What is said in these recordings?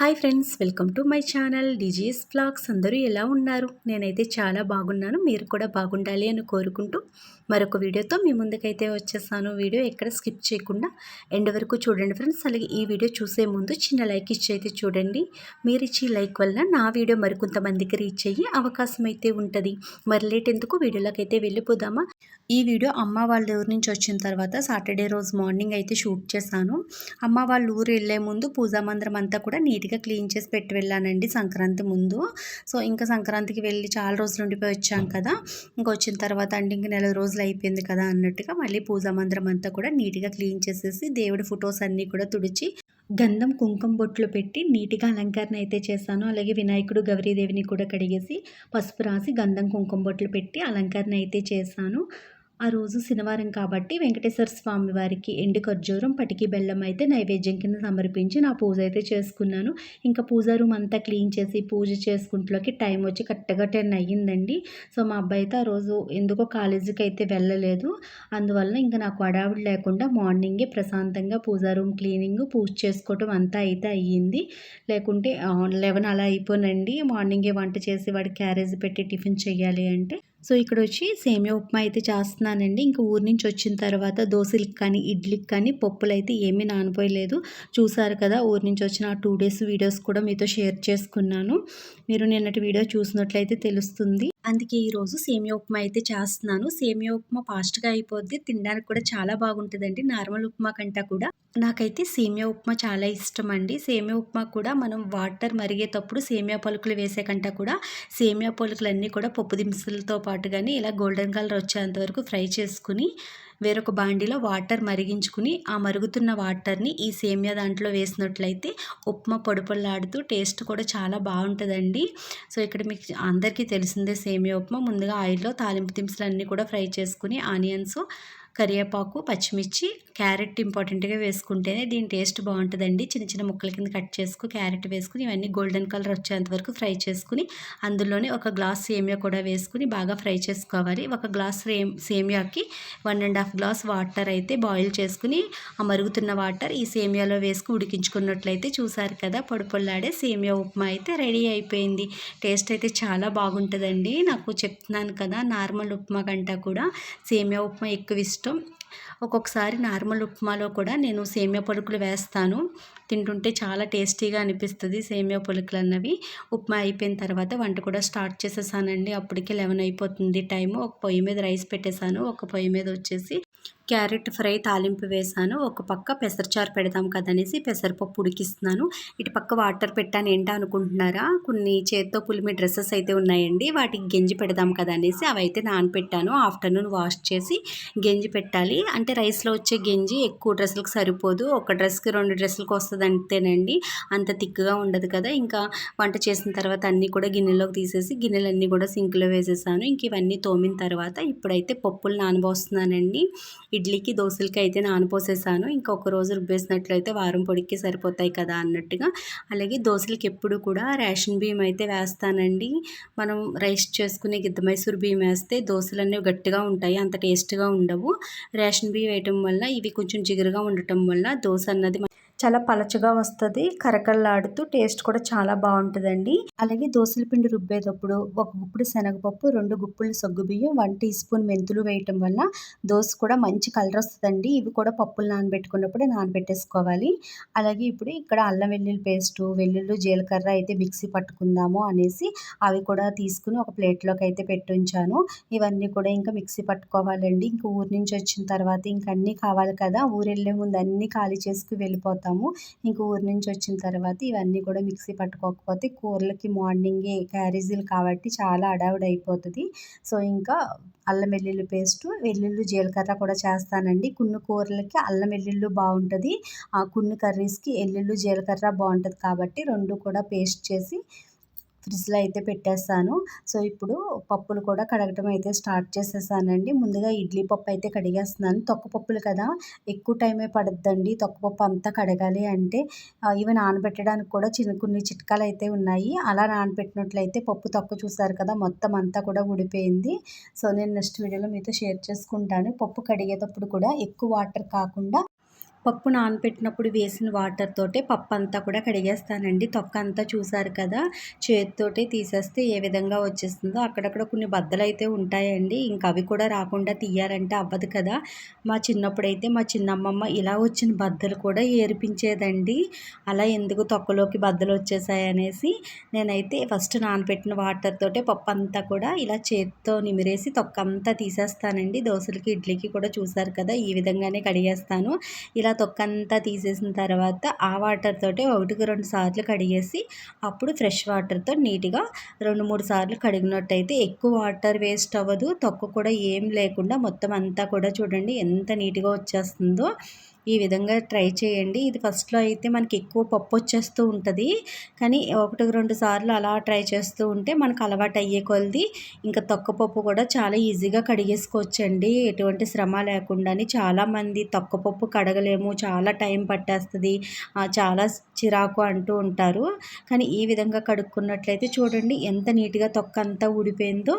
Hi friends welcome to my channel DGS blogs. అందరూ ఎలా ఉన్నారు? నేనైతే చాలా బాగున్నాను. మీరు కూడా బాగుండాలి అని కోరుకుంటూ మరొక వీడియోతో మీ ముందుకైతే వచ్చేసాను. వీడియో ఎక్కడ స్కిప్ చేయకుండా ఎండ్ వరకు చూడండి ఫ్రెండ్స్. అలాగే ఈ వీడియో చూసే ముందు చిన్న లైక్ ఇచ్చి అయితే చూడండి. మీరు ఇచ్చి లైక్ వల్ల నా వీడియో మరికొంతమందికి రీచ్ అయ్యి అవకాశం అయితే ఉంటుంది. మరి లేట్ ఎందుకు? వీడియోలోకి అయితే వెళ్ళిపోదామా? ఈ వీడియో అమ్మ వాళ్ళ ఊరు నుంచి వచ్చిన తర్వాత సాటర్డే రోజు మార్నింగ్ అయితే షూట్ చేశాను. అమ్మ వాళ్ళ ఊరు వెళ్ళే ముందు పూజా మందిరం అంతా కూడా నీట్గా క్లీన్ చేసి పెట్టి వెళ్ళానండి సంక్రాంతి ముందు. సో ఇంకా సంక్రాంతికి వెళ్ళి చాలా రోజులు ఉండిపోయి వచ్చాం కదా. ఇంకా వచ్చిన తర్వాత అంటే ఇంక నెల రోజులు అయిపోయింది కదా అన్నట్టుగా మళ్ళీ పూజా మందిరం అంతా కూడా నీట్గా క్లీన్ చేసేసి దేవుడి ఫొటోస్ అన్నీ కూడా తుడిచి గంధం కుంకుమ బొట్లు పెట్టి నీట్గా అలంకరణ అయితే చేశాను. అలాగే వినాయకుడు గౌరీదేవిని కూడా కడిగేసి పసుపు రాసి గంధం కుంకుమ బొట్లు పెట్టి అలంకరణ అయితే చేశాను. ఆ రోజు శనివారం కాబట్టి వెంకటేశ్వర స్వామి వారికి ఎండు ఖర్జూరం పటికి బెల్లం అయితే నైవేద్యం కింద సమర్పించి నా పూజ అయితే చేసుకున్నాను. ఇంకా పూజ రూమ్ అంతా క్లీన్ చేసి పూజ చేసుకుంటులోకి టైం వచ్చి కరెక్ట్గా టెన్ అయ్యిందండి. సో మా అబ్బాయి అయితే ఆ రోజు ఎందుకో కాలేజీకి అయితే వెళ్ళలేదు. అందువల్ల ఇంకా నాకు అడావిడి లేకుండా మార్నింగే ప్రశాంతంగా పూజ రూమ్ క్లీనింగ్ పూజ చేసుకోవటం అంతా అయితే అయ్యింది. లేకుంటే లెవెన్ అలా అయిపోనండి. మార్నింగే వంట చేసి వాడికి క్యారేజ్ పెట్టి టిఫిన్ చేయాలి అంటే. సో ఇక్కడ వచ్చి సేమియా ఉప్మా అయితే చేస్తున్నానండి. ఇంకా ఊరి నుంచి వచ్చిన తర్వాత దోశలకు కానీ ఇడ్లీకి కానీ పప్పులు అయితే ఏమీ నానిపోయలేదు చూసారు కదా ఊరి నుంచి వచ్చిన టూ డేస్ వీడియోస్ కూడా మీతో షేర్ చేసుకున్నాను. మీరు నిన్నటి వీడియో చూసినట్లయితే తెలుస్తుంది. అందుకే ఈరోజు సేమియా ఉప్మా అయితే చేస్తున్నాను. సేమియా ఉప్మా ఫాస్ట్గా అయిపోద్ది తినడానికి కూడా చాలా బాగుంటుందండి. నార్మల్ ఉప్మా కంటే కూడా. నాకైతే సేమియా ఉప్మా చాలా ఇష్టం అండి సేమియా ఉప్మా కూడా మనం వాటర్ మరిగేటప్పుడు సేమియా పలుకులు వేసే కంటే కూడా సేమియా పలుకులన్నీ కూడా పప్పు దినుసులతో పాటు కానీ ఇలా గోల్డెన్ కలర్ వచ్చేంత వరకు ఫ్రై చేసుకుని వేరొక బాండీలో వాటర్ మరిగించుకుని ఆ మరుగుతున్న వాటర్ని ఈ సేమియా దాంట్లో వేసినట్లయితే ఉప్మా పొడిపొల్లాడుతూ టేస్ట్ కూడా చాలా బాగుంటుందండి. సో ఇక్కడ మీకు అందరికీ తెలిసిందే సేమియా ఉప్మా. ముందుగా ఆయిల్లో తాలింపు దినుసులు అన్నీ కూడా ఫ్రై చేసుకుని ఆనియన్స్ కరివేపాకు పచ్చిమిర్చి క్యారెట్ ఇంపార్టెంట్గా వేసుకుంటేనే దీని టేస్ట్ బాగుంటుందండి. చిన్న చిన్న ముక్కల కింద కట్ చేసుకు క్యారెట్ వేసుకుని ఇవన్నీ గోల్డెన్ కలర్ వచ్చేంత వరకు ఫ్రై చేసుకుని అందులోనే ఒక గ్లాస్ సేమియా కూడా వేసుకుని బాగా ఫ్రై చేసుకోవాలి. ఒక glass సేమియాకి one and half glass water అయితే బాయిల్ చేసుకుని ఆ మరుగుతున్న వాటర్ ఈ సేమియాలో వేసుకుని ఉడికించుకున్నట్లయితే చూసారు కదా పొడిపొల్లాడే సేమియా ఉప్మా అయితే రెడీ అయిపోయింది. టేస్ట్ అయితే చాలా బాగుంటుందండి. నాకు చెప్తున్నాను కదా నార్మల్ ఉప్మా కంటే కూడా సేమియా ఉప్మా ఎక్కువ ఇష్టం. ఇష్టం. ఒక్కొక్కసారి నార్మల్ ఉప్మాలో కూడా నేను సేమియా పలుకులు వేస్తాను. తింటుంటే చాలా టేస్టీగా అనిపిస్తుంది సేమియా పలుకులు అన్నవి. ఉప్మా అయిపోయిన తర్వాత వంట కూడా స్టార్ట్ చేసేసానండి. అప్పటికే లెవెన్ అయిపోతుంది టైము. ఒక పొయ్యి మీద రైస్ పెట్టేశాను ఒక పొయ్యి మీద వచ్చేసి క్యారెట్ ఫ్రై తాలింపు వేసాను. ఒక పక్క పెసరచారు పెడదాం కదనేసి పెసరపప్పు ఉడికిస్తున్నాను. ఇటు పక్క వాటర్ పెట్టాను. ఏంటా అనుకుంటున్నారా? కొన్ని చేత్తో పులిమి డ్రెస్సెస్ అయితే ఉన్నాయండి. వాటికి గెంజి పెడదాం కదా అనేసి అవి అయితే నానపెట్టాను. ఆఫ్టర్నూన్ వాష్ చేసి గెంజి పెట్టాలి. అంటే రైస్లో వచ్చే గెంజి ఎక్కువ డ్రెస్సులకు సరిపోదు. ఒక డ్రెస్కి రెండు డ్రెస్సులకు వస్తుంది అంతేనండి. అంత థిక్గా ఉండదు కదా. ఇంకా వంట చేసిన తర్వాత అన్నీ కూడా గిన్నెలోకి తీసేసి గిన్నెలన్నీ కూడా సింక్లో వేసేసాను. ఇంక ఇవన్నీ తోమిన తర్వాత ఇప్పుడైతే పప్పులు నానబోస్తున్నానండి. ఇడ్లీకి దోశలకి అయితే నానపోసేసాను ఇంకొక రోజు రుబ్బేసినట్లయితే వారం పొడికి సరిపోతాయి కదా అన్నట్టుగా. అలాగే దోశలకి ఎప్పుడు కూడా రేషన్ బియ్యం అయితే వేస్తానండి. మనం రైస్ చేసుకునే గిద్ద మైసూర్ బియ్యం వేస్తే దోశలు అనేవి గట్టిగా ఉంటాయి అంత టేస్ట్గా ఉండవు. రేషన్ బియ్యం వేయటం వల్ల ఇవి కొంచెం జిగురుగా ఉండటం వల్ల దోశ అన్నది చాలా పలచగా వస్తుంది. కరకల్లాడుతూ టేస్ట్ కూడా చాలా బాగుంటుందండి. అలాగే దోశల పిండి రుబ్బేటప్పుడు ఒక గుప్పుడు శనగపప్పు రెండు గుప్పులు సగ్గుబియ్యం వన్ టీ స్పూన్ మెంతులు వేయటం వల్ల దోశ కూడా మంచి కలర్ వస్తుందండి. ఇవి కూడా పప్పులు నానబెట్టుకున్నప్పుడు నానబెట్టేసుకోవాలి. అలాగే ఇప్పుడు ఇక్కడ అల్లం వెల్లుల్లి పేస్టు వెల్లుల్లి జీలకర్ర అయితే మిక్సీ పట్టుకుందాము అనేసి అవి కూడా తీసుకుని ఒక ప్లేట్లోకి అయితే పెట్టుంచాను. ఇవన్నీ కూడా ఇంకా మిక్సీ పట్టుకోవాలండి. ఇంకా ఊరి నుంచి వచ్చిన తర్వాత ఇంకా అన్నీ కావాలి కదా. ఊరు వెళ్ళే ముందు అన్నీ ఖాళీ చేసుకు వెళ్ళిపోతాం. పెడతాము ఇంక ఊరి నుంచి వచ్చిన తర్వాత ఇవన్నీ కూడా మిక్సీ పట్టుకోకపోతే కూరలకి మార్నింగే క్యారేజీలు కాబట్టి చాలా అడావిడి అయిపోతుంది. సో ఇంకా అల్లం వెల్లుల్లి పేస్టు వెల్లుల్లి జీలకర్ర కూడా చేస్తానండి. కొన్ని కూరలకి అల్లం వెల్లుల్లి బాగుంటుంది. ఆ కొన్ని కర్రీస్కి వెల్లుల్లి జీలకర్ర బాగుంటుంది కాబట్టి రెండు కూడా పేస్ట్ చేసి ఫ్రిడ్జ్లో అయితే పెట్టేస్తాను. సో ఇప్పుడు పప్పులు కూడా కడగటం అయితే స్టార్ట్ చేసేసానండి. ముందుగా ఇడ్లీ పప్పు అయితే కడిగేస్తున్నాను. తొక్క పప్పులు కదా ఎక్కువ టైమే పడుద్దండి. తొక్కపప్పు అంతా కడగాలి అంటే ఇవి నానబెట్టడానికి కూడా చిన్న కొన్ని చిట్కాలు అయితే ఉన్నాయి. అలా నానబెట్టినట్లయితే పప్పు తొక్క చూసారు కదా మొత్తం అంతా కూడా ఉడిపోయింది సో నేను నెక్స్ట్ వీడియోలో మీతో షేర్ చేసుకుంటాను. పప్పు కడిగేటప్పుడు కూడా ఎక్కువ వాటర్ కాకుండా పప్పు నానబెట్టినప్పుడు వేసిన వాటర్ తోటే పప్పు అంతా కూడా కడిగేస్తానండి. తొక్క అంతా చూసారు కదా? చేతితోటే తీసేస్తే ఏ విధంగా వచ్చేస్తుందో. అక్కడక్కడ కొన్ని బద్దలు అయితే ఉంటాయండి. ఇంకా అవి కూడా రాకుండా తీయాలంటే అవ్వదు కదా? మా చిన్నప్పుడైతే మా చిన్నమ్మమ్మ ఇలా వచ్చిన బద్దలు కూడా ఏరిపించేదండి. అలా ఎందుకు తొక్కలోకి బద్దలు వచ్చేసాయి అనేసి నేనైతే ఫస్ట్ నానబెట్టిన వాటర్ తోటే పప్పు అంతా కూడా ఇలా చేతితో నిమిరేసి తొక్క అంతా తీసేస్తానండి. దోశలకి ఇడ్లీకి కూడా చూసారు కదా? ఈ విధంగానే కడిగేస్తాను. ఇలా తొక్కంతా తీసేసిన తర్వాత ఆ వాటర్ తోటి ఒకటికి రెండు సార్లు కడిగేసి అప్పుడు ఫ్రెష్ వాటర్తో నీట్గా రెండు మూడు సార్లు కడిగినట్టయితే ఎక్కువ వాటర్ వేస్ట్ అవ్వదు తొక్క కూడా ఏం లేకుండా మొత్తం అంతా కూడా చూడండి ఎంత నీట్గా వచ్చేస్తుందో. ఈ విధంగా ట్రై చేయండి. ఇది ఫస్ట్లో అయితే మనకి ఎక్కువ పప్పు వచ్చేస్తూ ఉంటుంది. కానీ ఒకటి రెండు సార్లు అలా ట్రై చేస్తూ ఉంటే మనకు అలవాటు అయ్యే కొలది ఇంకా తొక్క పప్పు కూడా చాలా ఈజీగా కడిగేసుకోవచ్చండి. ఎటువంటి శ్రమ లేకుండాని చాలామంది తొక్క పప్పు కడగలేము చాలా టైం పట్టేస్తుంది చాలా చిరాకు అంటూ ఉంటారు. కానీ ఈ విధంగా కడుక్కున్నట్లయితే చూడండి ఎంత నీట్గా తొక్క అంతా ఊడిపోయిందో.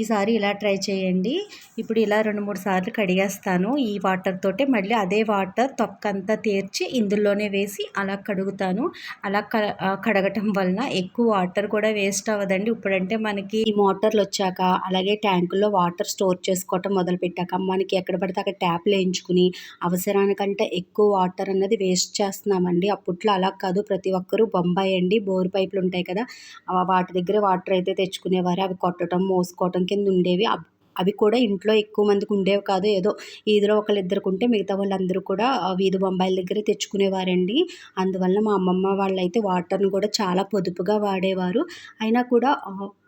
ఈసారి ఇలా ట్రై చేయండి. ఇప్పుడు ఇలా రెండు మూడు సార్లు కడిగేస్తాను. ఈ వాటర్ తోటే మళ్ళీ అదే వాటర్ తొక్కంతా తీర్చి ఇందులోనే వేసి అలా కడుగుతాను. అలా కడగటం వలన ఎక్కువ వాటర్ కూడా వేస్ట్ అవ్వదండి. ఇప్పుడంటే మనకి ఈ మోటార్లు వచ్చాక అలాగే ట్యాంకుల్లో వాటర్ స్టోర్ చేసుకోవటం మొదలు పెట్టాక మనకి ఎక్కడ పడితే అక్కడ ట్యాప్లు వేయించుకుని అవసరానికంటే ఎక్కువ వాటర్ అన్నది వేస్ట్ చేస్తున్నామండి. అప్పట్లో అలా కాదు. ప్రతి ఒక్కరూ బొంబాయి అండి. బోర్ పైపులు ఉంటాయి కదా వాటి దగ్గర వాటర్ అయితే తెచ్చుకునేవారు. అవి కొట్టడం మోసుకోవటం కింద ఉండేవి. అవి కూడా ఇంట్లో ఎక్కువ మందికి ఉండేవి కాదు. ఏదో ఈదులో ఒకళ్ళిద్దరికి ఉంటే మిగతా వాళ్ళందరూ కూడా వీధి బొంబాయిల దగ్గర తెచ్చుకునేవారండి. అందువల్ల మా అమ్మమ్మ వాళ్ళైతే వాటర్ని కూడా చాలా పొదుపుగా వాడేవారు. అయినా కూడా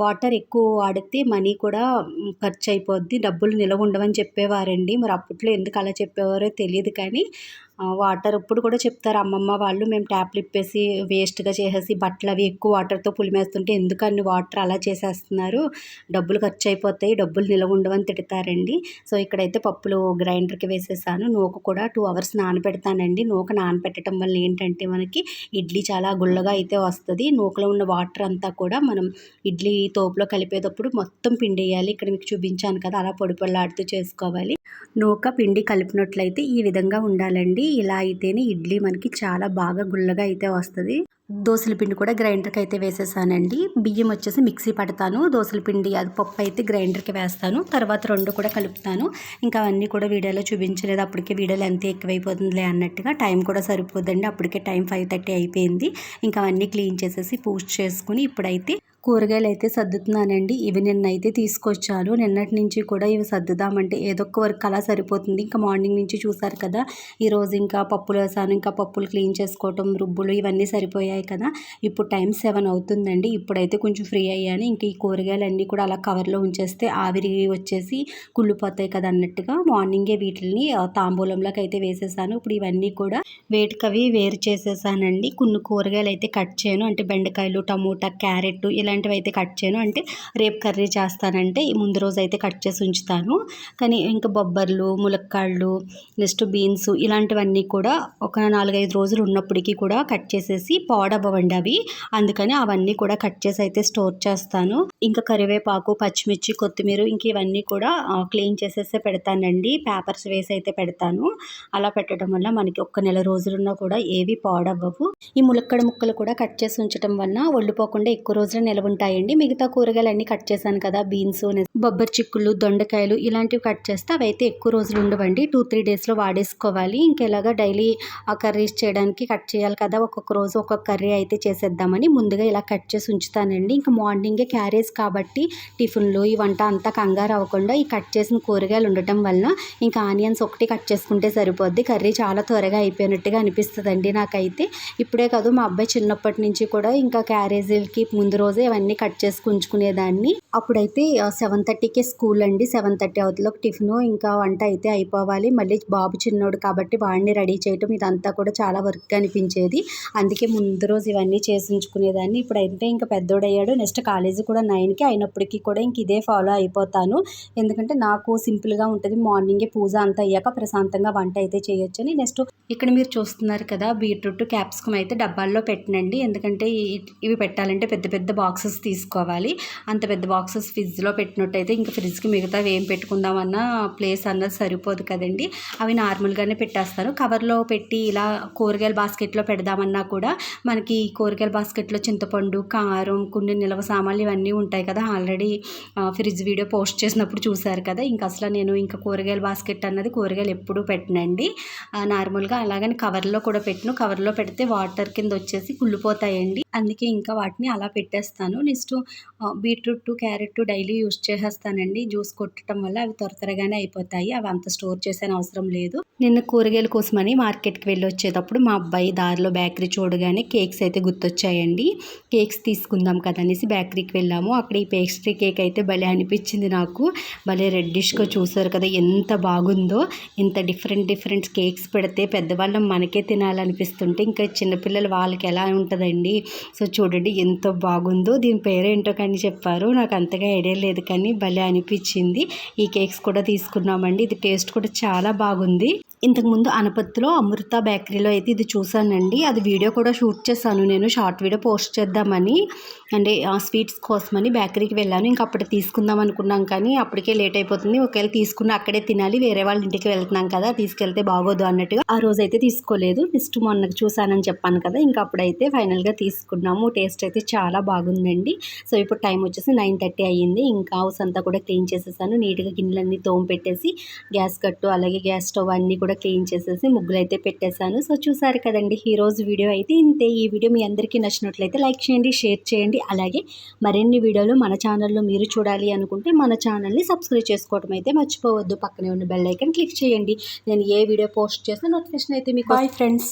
వాటర్ ఎక్కువ వాడితే మనీ కూడా ఖర్చు అయిపోద్ది. డబ్బులు నిలవ ఉండవని చెప్పేవారండి. మరి అప్పట్లో ఎందుకు అలా చెప్పేవారో తెలియదు కానీ వాటర్ ఇప్పుడు కూడా చెప్తారు అమ్మమ్మ వాళ్ళు మేము ట్యాప్లు ఇప్పేసి వేస్ట్గా చేసేసి బట్టలు అవి ఎక్కువ వాటర్తో పులిమేస్తుంటే ఎందుకు అన్ని వాటర్ అలా చేసేస్తున్నారు? డబ్బులు ఖర్చు అయిపోతాయి డబ్బులు నిలవ ఉండవని తిడతారండి. సో ఇక్కడైతే పప్పులు గ్రైండర్కి వేసేసాను. నూక కూడా టూ అవర్స్ నానబెడతానండి. నూక నానబెట్టడం వల్ల ఏంటంటే మనకి ఇడ్లీ చాలా గుల్లగా అయితే వస్తుంది. నూకలో ఉన్న వాటర్ అంతా కూడా మనం ఇడ్లీ తోపులో కలిపేటప్పుడు మొత్తం పిండి వేయాలి ఇక్కడ మీకు చూపించాను కదా అలా పొడి పొడలాడుతూ చేసుకోవాలి. నూక పిండి కలిపినట్లయితే ఈ విధంగా ఉండాలండి. ఇలా అయితేనే ఇడ్లీ మనకి చాలా బాగా గుల్లగా అయితే వస్తుంది. దోశల పిండి కూడా గ్రైండర్కి అయితే వేసేసానండి. బియ్యం వచ్చేసి మిక్సీ పడతాను. దోశల పిండి అది పప్పు అయితే గ్రైండర్కి వేస్తాను. తర్వాత రెండు కూడా కలుపుతాను. ఇంకా అవన్నీ కూడా వీడియోలో చూపించలేదు. అప్పటికే వీడియోలు ఎంత ఎక్కువైపోతుందిలే అన్నట్టుగా టైం కూడా సరిపోదండి. అప్పటికే టైం ఫైవ్ థర్టీ అయిపోయింది. ఇంకా అవన్నీ క్లీన్ చేసేసి పూజ చేసుకుని ఇప్పుడైతే కూరగాయలు అయితే సర్దుతున్నానండి. ఇవి నిన్నైతే తీసుకొచ్చాను నిన్నటి నుంచి కూడా ఇవి సర్దుదామంటే ఏదో ఒక వర్క్ అలా సరిపోతుంది. ఇంకా మార్నింగ్ నుంచి చూసారు కదా ఈరోజు ఇంకా పప్పులు వేసాను. ఇంకా పప్పులు క్లీన్ చేసుకోవటం రుబ్బులు ఇవన్నీ సరిపోయాయి కదా. ఇప్పుడు టైం సెవెన్ అవుతుందండి. ఇప్పుడైతే కొంచెం ఫ్రీ అయ్యాను. ఇంకా ఈ కూరగాయలన్నీ కూడా అలా కవర్లో ఉంచేస్తే ఆవిరి వచ్చేసి కుళ్ళిపోతాయి కదా అన్నట్టుగా మార్నింగే వీటిని తాంబూలంలోకి అయితే వేసేసాను. ఇప్పుడు ఇవన్నీ కూడా వేటికవి వేరు చేసేసానండి. కొన్ని కూరగాయలు అయితే కట్ చేయను. అంటే బెండకాయలు టమోటా క్యారెట్ ఇలా ఇలాంటివి అయితే కట్ చేయను. అంటే రేపు కర్రీ చేస్తానంటే ముందు రోజు అయితే కట్ చేసి ఉంచుతాను. కానీ ఇంకా బొబ్బర్లు ములక్కాళ్ళు నెక్స్ట్ బీన్స్ ఇలాంటివన్నీ కూడా ఒక నాలుగైదు రోజులు ఉన్నప్పటికీ కూడా కట్ చేసేసి పాడవ్వండి అవి. అందుకని అవన్నీ కూడా కట్ చేసి అయితే స్టోర్ చేస్తాను. ఇంకా కరివేపాకు పచ్చిమిర్చి కొత్తిమీర ఇంక ఇవన్నీ కూడా క్లీన్ చేసేసే పెడతానండి. పేపర్స్ వేసి అయితే పెడతాను. అలా పెట్టడం వల్ల మనకి ఒక్క నెల రోజులున్నా కూడా ఏవి పాడవ్వవు. ఈ ములక్కడ ముక్కలు కూడా కట్ చేసి ఉంచడం వల్ల ఒళ్ళిపోకుండా ఎక్కువ రోజులు నిల్వ ఉంటాయండి మిగతా కూరగాయలన్నీ కట్ చేశాను కదా బీన్స్ బొబ్బరి చిక్కులు దొండకాయలు ఇలాంటివి కట్ చేస్తే అవి అయితే ఎక్కువ రోజులు ఉండవండి. టూ త్రీ డేస్లో వాడేసుకోవాలి. ఇంకెలాగా డైలీ ఆ కర్రీస్ చేయడానికి కట్ చేయాలి కదా ఒక్కొక్క రోజు ఒక్కొక్క కర్రీ అయితే చేసేద్దామని ముందుగా ఇలా కట్ చేసి ఉంచుతానండి. ఇంకా మార్నింగే క్యారేజ్ కాబట్టి టిఫిన్లు ఈ వంట అంతా కంగారు అవ్వకుండా ఈ కట్ చేసిన కూరగాయలు ఉండటం వల్ల ఇంకా ఆనియన్స్ ఒకటి కట్ చేసుకుంటే సరిపోద్ది. కర్రీ చాలా త్వరగా అయిపోయినట్టుగా అనిపిస్తుందండి నాకైతే. ఇప్పుడే కాదు మా అబ్బాయి చిన్నప్పటి నుంచి కూడా ఇంకా క్యారేజీలకి ముందు రోజే అవన్నీ కట్ చేసుకుంచుకునేదాన్ని. అప్పుడైతే సెవెన్ థర్టీకే స్కూల్ అండి. సెవెన్ థర్టీ అవుతుంది టిఫిన్ ఇంకా వంట అయితే అయిపోవాలి. మళ్ళీ బాబు చిన్నోడు కాబట్టి వాడిని రెడీ చేయటం ఇదంతా కూడా చాలా వర్క్ అనిపించేది. అందుకే ముందు రోజు ఇవన్నీ చేసి ఉంచుకునేదాన్ని. ఇప్పుడైతే ఇంకా పెద్దోడయ్యాడు. నెక్స్ట్ కాలేజీ కూడా నైన్కి అయినప్పటికీ కూడా ఇంక ఇదే ఫాలో అయిపోతాను. ఎందుకంటే నాకు సింపుల్గా ఉంటుంది. మార్నింగే పూజ అంతా అయ్యాక ప్రశాంతంగా వంట అయితే చేయొచ్చని. నెక్స్ట్ ఇక్కడ మీరు చూస్తున్నారు కదా బీట్రూట్ క్యాప్సికమ్ అయితే డబ్బాల్లో పెట్టినండి. ఎందుకంటే ఇవి పెట్టాలంటే పెద్ద పెద్ద బాక్సెస్ తీసుకోవాలి. అంత పెద్ద బాక్స్ బాక్సెస్ ఫ్రిడ్జ్లో పెట్టినట్టయితే ఇంకా ఫ్రిడ్జ్కి మిగతావి ఏం పెట్టుకుందామన్నా ప్లేస్ అన్నది సరిపోదు కదండి. అవి నార్మల్గానే పెట్టేస్తాను కవర్లో పెట్టి ఇలా కూరగాయల బాస్కెట్లో పెడదామన్నా కూడా మనకి కూరగాయల బాస్కెట్లో చింతపండు కారం కొన్ని నిల్వ సామాన్లు ఇవన్నీ ఉంటాయి కదా. ఆల్రెడీ ఫ్రిడ్జ్ వీడియో పోస్ట్ చేసినప్పుడు చూశారు కదా. ఇంకా అసలు నేను ఇంకా కూరగాయల బాస్కెట్ అన్నది కూరగాయలు ఎప్పుడూ పెట్టనండి. నార్మల్గా అలాగని కవర్లో కూడా పెట్టను. కవర్లో పెడితే వాటర్ కింద వచ్చేసి కుళ్ళిపోతాయండి. అందుకే ఇంకా వాటిని అలా పెట్టేస్తాను. Next beetroot carrot daily use చేసేస్తానండి. Juice కొట్టడం వల్ల అవి త్వర త్వరగానే అయిపోతాయి. అవి అంత స్టోర్ చేసే అవసరం లేదు. నిన్న కూరగాయల కోసమని మార్కెట్కి వెళ్ళి వచ్చేటప్పుడు మా అబ్బాయి దారిలో బేకరీ చూడగానే కేక్స్ అయితే గుర్తొచ్చాయండి. కేక్స్ తీసుకుందాం కదా అనేసి బేకరీకి వెళ్ళాము. అక్కడ ఈ పేస్ట్రీ కేక్ అయితే భలే అనిపించింది నాకు. భలే రెడ్డిష్గా చూసారు కదా ఎంత బాగుందో. ఇంత డిఫరెంట్ డిఫరెంట్ కేక్స్ పెడితే పెద్దవాళ్ళం మనకే తినాలనిపిస్తుంటే ఇంకా చిన్నపిల్లలు వాళ్ళకి ఎలా ఉంటుందండి? సో చూడండి ఎంత బాగుందో. దీని పేరేంటో కానీ చెప్పారు. నాకు అంతగా ఐడియా లేదు కానీ భలే అనిపించింది. ఈ కేక్స్ కూడా తీసుకున్నామండి. ఇది టేస్ట్ కూడా చాలా బాగుంది. ఇంతకుముందు అనపత్తిలో అమృత బేకరీలో అయితే ఇది చూశానండి. అది వీడియో కూడా షూట్ చేశాను. నేను షార్ట్ వీడియో పోస్ట్ చేద్దామని అంటే స్వీట్స్ కోసమని బేకరీకి వెళ్ళాను. ఇంకా అప్పుడు తీసుకుందాం అనుకున్నాం కానీ అప్పటికే లేట్ అయిపోతుంది. ఒకవేళ తీసుకున్న అక్కడే తినాలి. వేరే వాళ్ళ ఇంటికి వెళ్తున్నాం కదా తీసుకెళ్తే బాగోదు అన్నట్టుగా. ఆ రోజు అయితే తీసుకోలేదు. నెక్స్ట్ మొన్నకు చూశానని చెప్పాను కదా ఇంకా అప్పుడైతే ఫైనల్గా తీసుకున్నాము. టేస్ట్ అయితే చాలా బాగుందండి. సో ఇప్పుడు టైం వచ్చేసి నైన్ థర్టీ అయ్యింది. ఇంకా హౌస్ అంతా కూడా క్లీన్ చేసేసాను. నీట్గా గిన్నెలన్నీ తోమ పెట్టేసి గ్యాస్ కట్టు అలాగే గ్యాస్ స్టవ్ అన్నీ కూడా క్లీన్ చేసేసి ముగ్గులు అయితే పెట్టేశాను. సో చూసారు కదండి ఈరోజు వీడియో అయితే ఇంతే. ఈ వీడియో మీ అందరికీ నచ్చినట్లయితే లైక్ చేయండి షేర్ చేయండి. అలాగే మరిన్ని వీడియోలు మన ఛానల్లో మీరు చూడాలి అనుకుంటే మన ఛానల్ని సబ్స్క్రైబ్ చేసుకోవడం అయితే మర్చిపోవద్దు. పక్కనే ఉన్న బెల్ ఐకన్ క్లిక్ చేయండి. నేను ఏ వీడియో పోస్ట్ చేస్తే నోటిఫికేషన్ అయితే మీకు బాయ్ ఫ్రెండ్స్